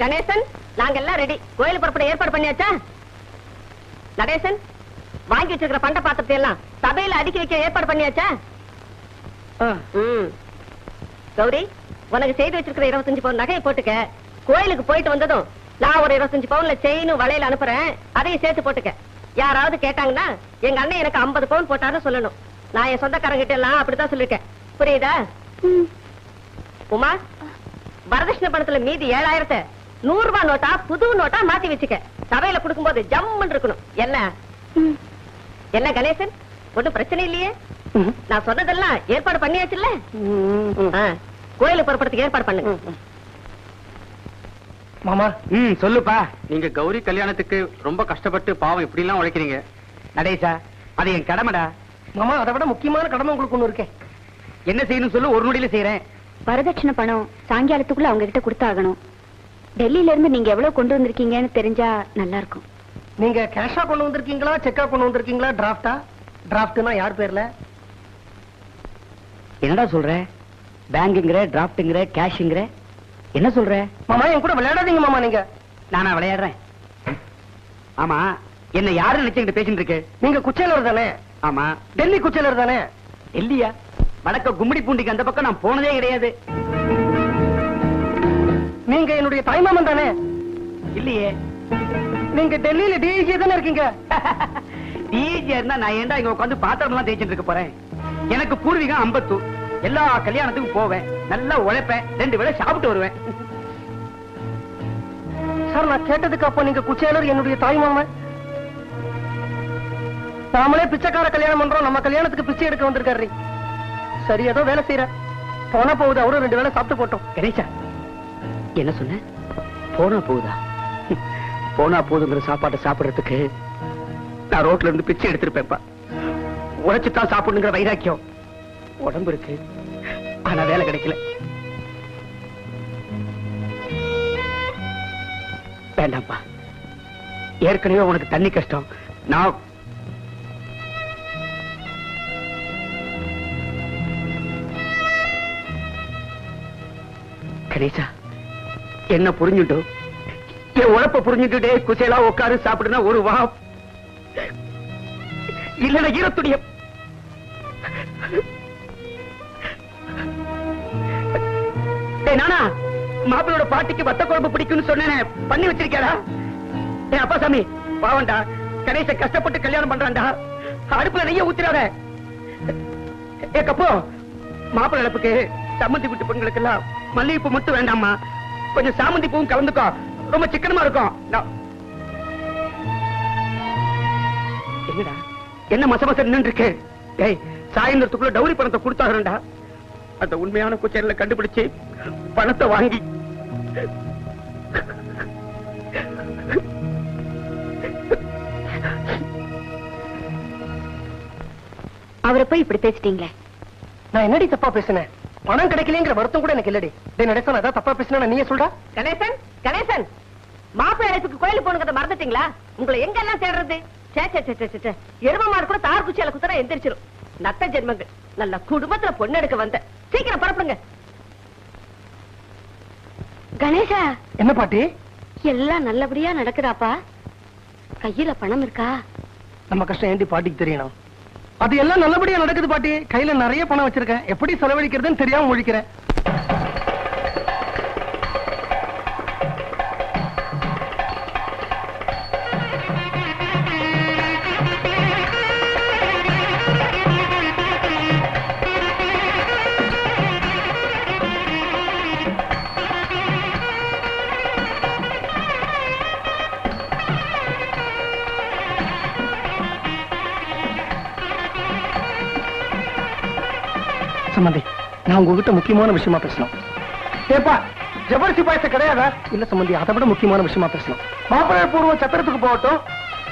கணேசன் நாங்க எல்லாம் ரெடி கோயில் புறப்பட ஏற்பாடு பண்ணியாச்சா? நடேசன் வாங்கி வச்சிருக்கிற பண்ட பாத்திரத்தை எல்லாம் சபையில அடுக்கி வைக்க ஏற்பாடு பண்ணியாச்சா? ம். கௌரி உனக்கு செய்து வச்சிருக்கிற இருபத்தஞ்சு பவுன் நகையை போட்டுக்க. கோயிலுக்கு போயிட்டு வந்ததும் நான் ஒரு இருபத்தஞ்சு பவுன்ல செயினும் வளையல அனுப்புறேன். அதையும் சேர்த்து போட்டுக்க. யாராவது கேட்டாங்கன்னா எங்க அண்ணன் எனக்கு 50 பவுன் போட்டாருன்னு சொல்லணும். நான் என் சொந்தக்காரங்கிட்ட எல்லாம் அப்படித்தான் சொல்லிருக்கேன் புரியுதா? உமா வரதட்சணை பணத்துல மீதி ஏழாயிரத்தை நூறு ரூபாய் நோட்டா புது நோட்டா மாத்தி வச்சுக்க. சபையில கொடுக்கும்போது ஜம்முன்னு இருக்கணும். என்ன? என்ன கணேசன்? ஒண்ணும் பிரச்சனை இல்லையே? நான் சொன்னதெல்லாம் ஏற்பாடு பண்ணியாச்சுல்ல? கோயிலுக்கு புறப்படுறதுக்கு ஏற்பாடு பண்ணுங்க. மாமா. ம் சொல்லுப்பா. நீங்க கௌரி கல்யாணத்துக்கு ரொம்ப கஷ்டப்பட்டு பாவம் இப்படி எல்லாம் உழைக்கிறீங்க. நடேசா அது என் கடமைடா. மாமா அதை விட முக்கியமான கடமை உங்களுக்கு ஒண்ணு இருக்கேன் என்ன செய்யணும் சொல்லு ஒரு நொடியில செய்யறேன் வரதட்சணை பணம் சாயங்காலத்துக்குள்ள அவங்க கிட்ட கொடுத்தாகணும். டெல்லியில இருந்து நீங்க எவ்வளவு கொண்டு வந்திருக்கீங்கன்னு தெரிஞ்சா நல்லா இருக்கும் நீங்க கேஷா கொண்டு வந்திருக்கீங்களா செக்கா கொண்டு வந்திருக்கீங்களா டிராஃப்டா டிராஃப்ட்னா யார் பேர்ல? என்னடா சொல்ற? பேங்குங்கிற டிராப்ட்ங்கிற கேஷ்ங்கிற என்ன சொல்ற? மாமா என் கூட விளையாடாதீங்க மாமா நீங்க. நானா விளையாடுறேன். ஆமா என்ன யாரு நினைச்சுக்கிட்டு பேசிட்டு இருக்கு? நீங்க குச்சேலர் தானே? ஆமா. டெல்லி குச்சேலர் தானே? இல்லையா வடக்க கும்மிடி பூண்டிக்கு அந்த பக்கம் நான் போனதே கிடையாது. நீங்க என்னுடைய தாய்மாமன் தானே? இல்லையே. நீங்க டெல்லியில டிஐஜி தானே இருக்கீங்க? டிஜி இருந்தா நான் ஏன்டா இங்க உட்காந்து பாத்திரம் எல்லாம் தேய்ச்சிட்டு இருக்க போறேன்? எனக்கு பூர்வீகம் அம்பத்தூர் எல்லா கல்யாணத்துக்கும் போவேன். நல்லா உழைப்பேன். ரெண்டு வேளை சாப்பிட்டு வருவேன். சார் நான் கேட்டதுக்கு அப்ப நீங்க குச்சேலர் என்னுடைய தாய்மாமன். நாமளே பிச்சைக்கார கல்யாணம் பண்றோம். நம்ம கல்யாணத்துக்கு பிச்சை எடுக்க வந்திருக்காரு. சரி ஏதோ வேலை செய்யற போனா போகுது. அவரும் ரெண்டு வேளை சாப்பிட்டு போட்டோம். கணேசா என்ன சொன்ன? போனா போகுதா? போனா போதுங்கிற சாப்பாட்டை சாப்பிடுறதுக்கு நான் ரோட்ல இருந்து பிச்சை எடுத்திருப்பேன்ப்பா. உழைச்சுதான் சாப்பிடுங்கிற வைராக்கியம். உடம்பு இருக்கு. ஆனா வேலை கிடைக்கல. வேண்டாம்ப்பா. ஏற்கனவே உனக்கு தண்ணி கஷ்டம். நான் கணேசா. என்ன புரிஞ்சுட்டோ? என் உழப்ப புரிஞ்சுட்டுட்டே குசேலா உட்காரு சாப்பிடுனா ஒரு வா இல்லைன்னா ஈரத்துடைய நானா? மாப்பிளோட பாட்டிக்கு வத்த குழம்பு பிடிக்கும்னு சொன்னேனே. பண்ணி வச்சிருக்கேடா என் அப்பா சாமி பாவண்டா கணேச கஷ்டப்பட்டு கல்யாணம் பண்றான்டா. அடுப்புல நெய்ய ஊத்துறாத. ஏ கப்போ மாப்பிள்ளை இழப்புக்கு சம்மந்தி விட்டு பெண்களுக்கு எல்லாம் மல்லிகைப்பூ மட்டும் வேண்டாமா கொஞ்சம் சாமந்தி பூவும் கலந்துக்கோ. ரொம்ப சிக்கனமா இருக்கும். என்னடா? என்ன மச மச நின்று இருக்கு டேய் சாயந்தரத்துக்குள்ள டௌரி பணத்தை கொடுத்தாகணும்டா. அந்த உண்மையான குச்சேரில கண்டுபிடிச்சு பணத்தை வாங்கி அவரை போய் இப்படி பேசிட்டீங்களே? நான் என்னடி தப்பா பேசினேன்? பணம் கிடைக்கலங்கிற வருத்தம் கூட எனக்கு இல்லடி. டேய் நடேசன் அதான் தப்பா பேசினா நீயே சொல்றா கணேசன் கணேசன் மாப்பிள்ளை அழைப்புக்கு கோயிலுக்கு போனதை மறந்துட்டீங்களா? உங்களை எங்க எல்லாம் தேடுறது? சே சே சே சே, சே, சே. எரும மாடு கூட தார் குச்சியால குத்துறா எந்திரிச்சிரும். நத்த ஜென்மங்கள். நல்ல குடும்பத்துல பொண்ணு எடுக்க வந்த சீக்கிரம் புறப்படுங்க. கணேசா. என்ன பாட்டி? எல்லாம் நல்லபடியா நடக்குதாப்பா? கையில பணம் இருக்கா? நம்ம கஷ்டம் ஏண்டி பாட்டிக்கு தெரியணும்? அது எல்லாம் நல்லபடியா நடக்குது பாட்டி. கையில நிறைய பணம் வச்சிருக்கேன். எப்படி செலவழிக்கிறதுன்னு தெரியாம முழிக்கிறேன். நான் உங்ககிட்ட முக்கியமான விஷயமா பேசணும். ஏப்பா ஜபர்சி பாயசம் கிடையாதா? இல்ல சம்பந்தி அதை விட முக்கியமான விஷயமா பேசணும். மாப்பிள்ளை பூர்வம் சத்திரத்துக்கு போகட்டும்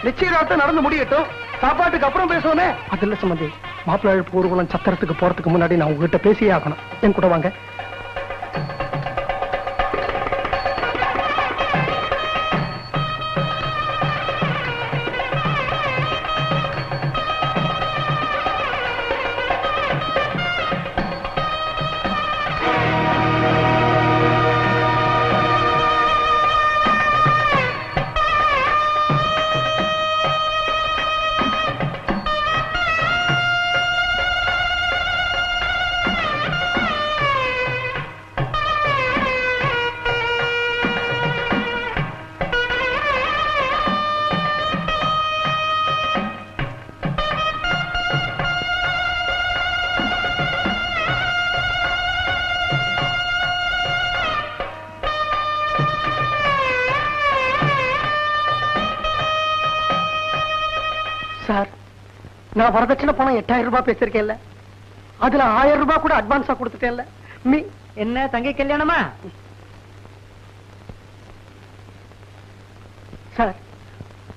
நிச்சயதார்த்தம் நடந்து முடியட்டும் சாப்பாட்டுக்கு அப்புறம் பேசுவோமே. அது இல்ல சம்பந்தி மாப்பிள்ளை பூர்வம் சத்திரத்துக்கு போறதுக்கு முன்னாடி நான் உங்ககிட்ட பேசியே ஆகணும். என் கூட வாங்க. நான் வரதட்சணை பணம் எட்டாயிரம் ரூபாய் பேசிருக்கேன்ல அதுல ஆயிரம் ரூபாய் கூட அட்வான்ஸா கொடுத்துட்டேன்ல. மீ என்ன தங்கை கல்யாணமா? சார்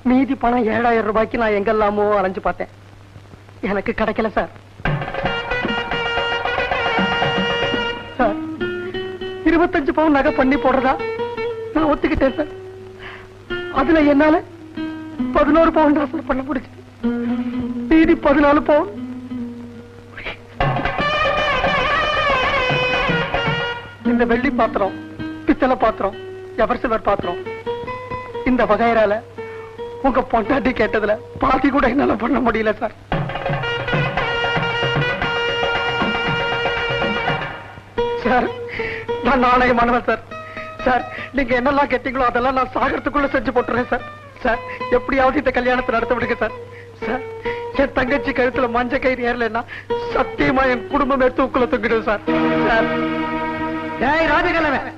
மீதி பணம் ஏழாயிரம் ரூபாய்க்கு நான் எங்கெல்லாமோ அலைஞ்சு பார்த்தேன். எனக்கு கிடைக்கல சார். சார் இருபத்தஞ்சு பவுன் நகை பண்ணி போடுறதா? நான் ஒத்துக்கிட்டேன் சார். அதுல என்னால பதினோரு பவுன் வசூல் பண்ண முடிச்சு மீதி பதினாலு பவுன் இந்த வெள்ளி பாத்திரம் பித்தளை பாத்திரம் எவர் சில்வர் பாத்திரம். இந்த வகையரால உங்க பொண்டாட்டி கேட்டதுல பாதி கூட என்னால பண்ண முடியல சார். சார் நான் நாணயமானவன் சார். சார் நீங்க என்னெல்லாம் கேட்டீங்களோ அதெல்லாம் நான் சாகரத்துக்குள்ள செஞ்சு போட்டுறேன் சார். சார் எப்படியாவது இந்த கல்யாணத்தை நடத்த விடுங்க சார். சார் என் தங்கச்சி கழுத்துல மஞ்ச கயிறு ஏறலைன்னா சத்தியமா என் குடும்பமே தூக்குல தூக்கிடும் சார். சார். டேய் ராஜகலவன்.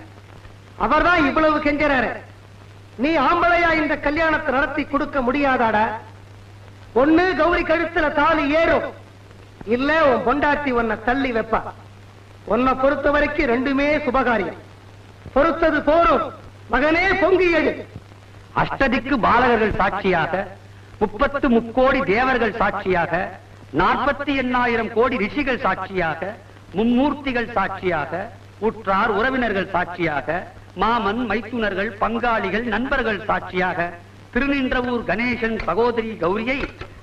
அவர்தான் இவ்வளவு கெஞ்சறாரு. நீ ஆம்பளையா இந்த கல்யாணத்தை நடத்தி கொடுக்க முடியாதாடா? ஒண்ணு கௌரி கழுத்துல தாலி ஏறும். இல்ல உன் பொண்டாட்டி உன்னை தள்ளி வைப்பா. உன்னை பொறுத்த வரைக்கும் ரெண்டுமே சுபகாரியம். பொறுத்தது போரும். மகனே பொங்கி எழு அஷ்டதிக்கு பாலகர்கள் சாட்சியாக முப்பத்து முக்கோடி தேவர்கள் சாட்சியாக நாற்பத்தி எண்ணாயிரம் கோடி ரிஷிகள் சாட்சியாக மும்மூர்த்திகள் சாட்சியாக உற்றார் உறவினர்கள் சாட்சியாக மாமன் மைத்துனர்கள் பங்காளிகள் நண்பர்கள் சாட்சியாக திருநின்றவூர் கணேசன் சகோதரி கௌரியை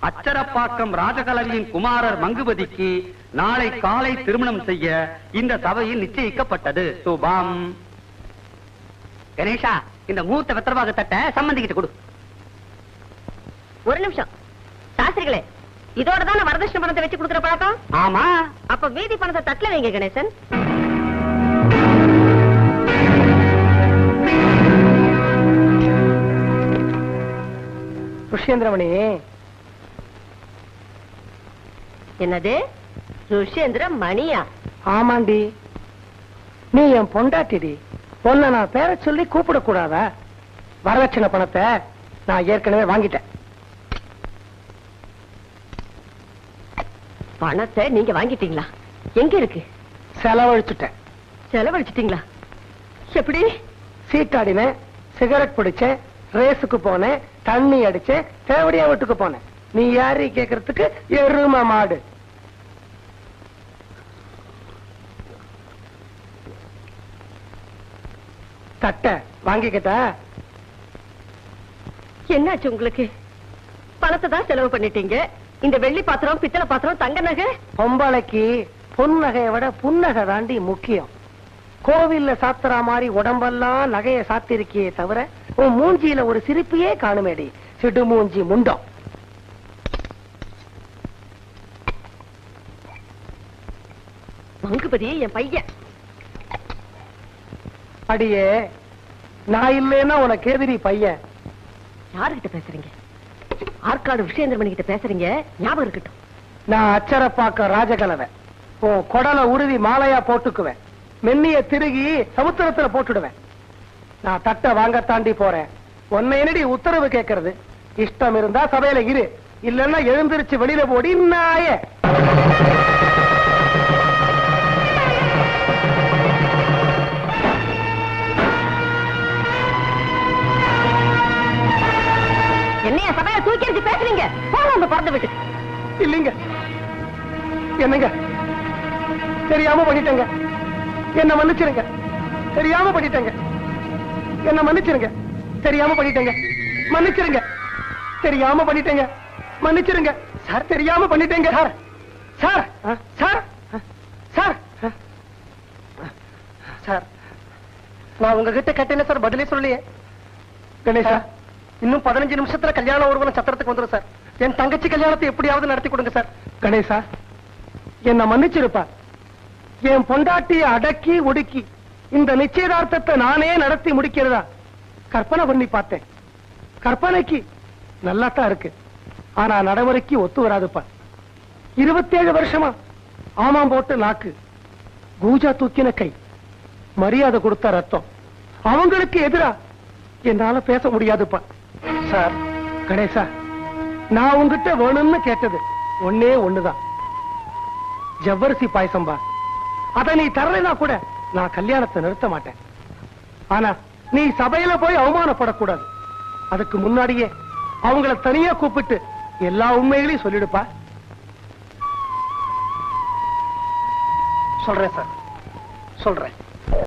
அச்சரப்பாக்கம் ராஜகலவியின் குமாரர் மங்குபதிக்கு நாளை காலை திருமணம் செய்ய இந்த சபையில் நிச்சயிக்கப்பட்டது. சுபாம். கணேஷா இந்த மூத்த வெத்தரவாக தட்ட சம்பந்திக்கிட்டு கொடு. ஒரு நிமிஷம். சாஸ்திரிகளே இதோட தான் வரதட்சணை பணத்தை வச்சு கொடுக்குற பழக்கம்? ஆமா. அப்ப மீதி பணத்தை தட்டுல வைங்க கணேசன். ருஷேந்திரமணி என்னது? ருஷேந்திர மணியா ஆமாண்டி. நீ என் பொண்டாட்டிடி. உன்னை நான் பேர சொல்லி கூப்பிடக்கூடாதா? வரதட்சணை பணத்தை நான் ஏற்கனவே வாங்கிட்டேன். பணத்தை நீங்க வாங்கிட்டீங்களா? எங்க இருக்கு? செலவழிச்சுட்டேன். செலவழிச்சிட்டீங்களா? எப்படி? சீட்டாடினேன் சிகரெட் பிடிச்சேன் ரேஸுக்கு போனேன் தண்ணி அடிச்சேன் தேவடியா வீட்டுக்கு போனேன். நீ யாரு கேக்குறதுக்கு எரும மாடு. தட்ட வாங்கிக்கிட்டா? என்னாச்சு உங்களுக்கு? பணத்தை தான் செலவு பண்ணிட்டீங்க. இந்த வெள்ளி பாத்திரம் பித்தளை பாத்திரம் தங்க நகை? பொம்பளைக்கு பொன்னகையை விட புன்னகை தாண்டி முக்கியம். கோவில்ல சாத்துற மாதிரி உடம்பெல்லாம் நகைய சாத்திருக்கியே தவிர உன் மூஞ்சியில ஒரு சிரிப்பையே காணுமேடி. சிடு மூஞ்சி முண்டம். மங்குபதி என் பையன். அடியே நான் இல்லைன்னா உனக்கு எதிரி பையன். யாருகிட்ட பேசுறீங்க? ஆற்காடு விஷயந்திரமணி கிட்ட பேசுறீங்க ஞாபகம் இருக்கட்டும். நான் அச்சரப்பாக்க ராஜகலவன். உன் குடலை உருவி மாலையா போட்டுக்குவேன். மென்னிய திருகி சமுத்திரத்துல போட்டுடுவேன். நான் தட்டை வாங்க தாண்டி போறேன். உன்னை என்னடி உத்தரவு கேட்கறது இஷ்டம் இருந்தா சபையில இரு. இல்லன்னா எழுந்திருச்சு வெளியில போடி நாயே என்னைய சபையில தூக்கி எறிஞ்சு பேசுறீங்க? போங்க உங்க பிறந்த விட்டு இல்லைங்க. என்னங்க? தெரியாம பண்ணிட்டேங்க. என்ன மன்னிச்சிருங்க. தெரியாம பண்ணிட்டேங்க. என்ன மன்னிச்சிருங்க. தெரியாம பண்ணிட்டேங்க. மன்னிச்சிருங்க. தெரியாம பண்ணிட்டேங்க. மன்னிச்சிருங்க. சார் தெரியாம பண்ணிட்டேங்க. Sir. Sir. Sir. Sir. Sir. நான் உங்ககிட்ட கேட்டேன் சார் பதிலே சொல்லியே கணேஷா. இன்னும் பதினஞ்சு நிமிஷத்துல கல்யாண ஊர்வலம் சத்திரத்துக்கு வந்துடும் சார். என் தங்கச்சி கல்யாணத்தை எப்படியாவது நடத்தி கொடுங்க சார். கணேசா என்ன மன்னிச்சிருப்பா. என் பொண்டாட்டிய அடக்கி ஒடுக்கி இந்த நிச்சயதார்த்தத்தை நானே நடத்தி முடிக்கிறதா? கற்பனை பண்ணி பார்த்தேன். கற்பனைக்கு நல்லா தான் இருக்கு. ஆனா நடைமுறைக்கு ஒத்து வராதுப்பா. இருபத்தேழு வருஷமா ஆமாம் போட்டு நாக்கு. கூஜா தூக்கின கை. மரியாதை கொடுத்த ரத்தம். அவங்களுக்கு எதிரா என்னால பேச முடியாதுப்பா. சார் கணேசா நான் உங்ககிட்ட வேணும்னு கேட்டது ஒன்னே ஒண்ணுதான். ஜவ்வரிசி பாயசம்பா அத நீ தரலைனா கூட நான் கல்யாணத்தை நிறுத்த மாட்டேன். ஆனா நீ சபையில போய் அவமானப்படக்கூடாது. அதுக்கு முன்னாடியே அவங்கள தனியா கூப்பிட்டு எல்லா உண்மைகளையும் சொல்லிடுப்பா. சொல்றேன் சார். சொல்றேன்.